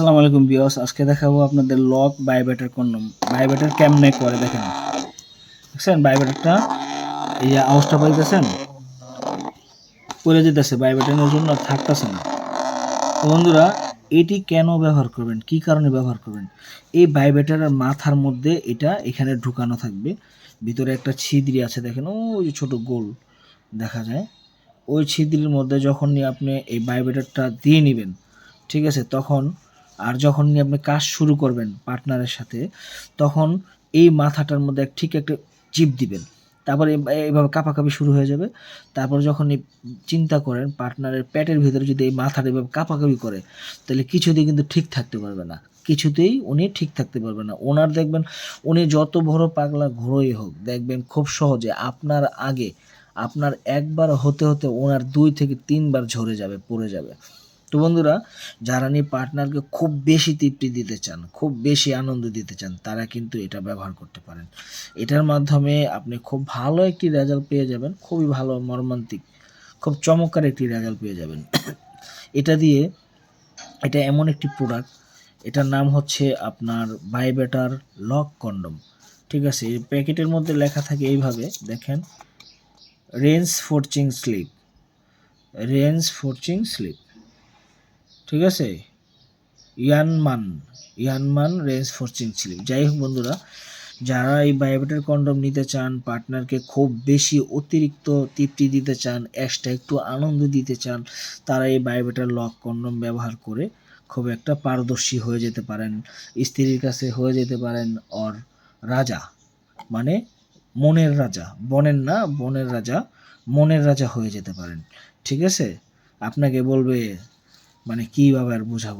আসসালামু আলাইকুম বিয়স আজকে দেখাবো আপনাদের লক বায়োবেটার কন্ডম বায়োবেটার কেমনে করে দেখেন। দেখছেন বায়োবেটারটা এই আওয়াজটা পাইতেছেন? পড়ে যেতেছে বায়োবেটারের জন্য থাকতেছে না। তো বন্ধুরা, এটি কেন ব্যবহার করবেন? কি কারণে ব্যবহার করবেন? এই বায়োবেটারের মাথার মধ্যে এটা এখানে ঢুকানো থাকবে। ভিতরে একটা ছিদ্রি আছে, দেখেন, ওই যে ছোট গোল দেখা যায়। ওই ছিদ্রির মধ্যে যখন আপনি এই বায়োবেটারটা দিয়ে নেবেন, ঠিক আছে, তখন আর যখন আপনি কাজ শুরু করবেন পার্টনারের সাথে, তখন এই মাথাটার মধ্যে ঠিক একটা চিপ দিবেন। তারপরে এইভাবে কাঁপাকাঁপি শুরু হয়ে যাবে। তারপর যখন চিন্তা করেন পার্টনারের পেটের ভিতরে যদি এই মাথাটা এভাবে কাঁপাকাঁপি করে, তাহলে কিছুতেই কিন্তু ঠিক থাকতে পারবে না। কিছুতেই উনি ঠিক থাকতে পারবে না। ওনার দেখবেন, উনি যত বড় পাগলা ঘোরই হোক, দেখবেন খুব সহজে আপনার আগে, আপনার একবার হতে হতে ওনার দুই থেকে তিনবার ঝরে যাবে, পড়ে যাবে। তো বন্ধুরা, যারা নিয়ে পার্টনারকে খুব বেশি তৃপ্তি দিতে চান, খুব বেশি আনন্দ দিতে চান, তারা কিন্তু এটা ব্যবহার করতে পারেন। এটার মাধ্যমে আপনি খুব ভালো একটি রেজাল্ট পেয়ে যাবেন, খুবই ভালো মর্মান্তিক, খুব চমৎকার একটি রেজাল্ট পেয়ে যাবেন। এটা দিয়ে এটা এমন একটি প্রোডাক্ট এটার নাম হচ্ছে আপনার বাইবেটার লক কন্ডম ঠিক আছে, এই প্যাকেটের মধ্যে লেখা থাকে এইভাবে, দেখেন রেঞ্জ ফোরচিং স্লিপ রেঞ্জ ফোরচিং স্লিপ ঠিক আছে? ইয়ানমান ইয়ানমান রেঞ্জ ফোরচিং স্লিপ যাই হোক বন্ধুরা, যারা এই বায়োবেটার কন্ডম নিতে চান পার্টনারকে খুব বেশি অতিরিক্ত তৃপ্তি দিতে চান এক্সট্রা একটু আনন্দ দিতে চান, তারা এই বায়োবেটার লক কন্ডম ব্যবহার করে খুব একটা পারদর্শী হয়ে যেতে পারেন, স্ত্রীর কাছে হয়ে যেতে পারেন অর রাজা মানে মনের রাজা, বনের না, বনের রাজা, মনের রাজা হয়ে যেতে পারেন। ঠিক আছে? আপনাকে বলবে মানে কীভাবে আর বোঝাবো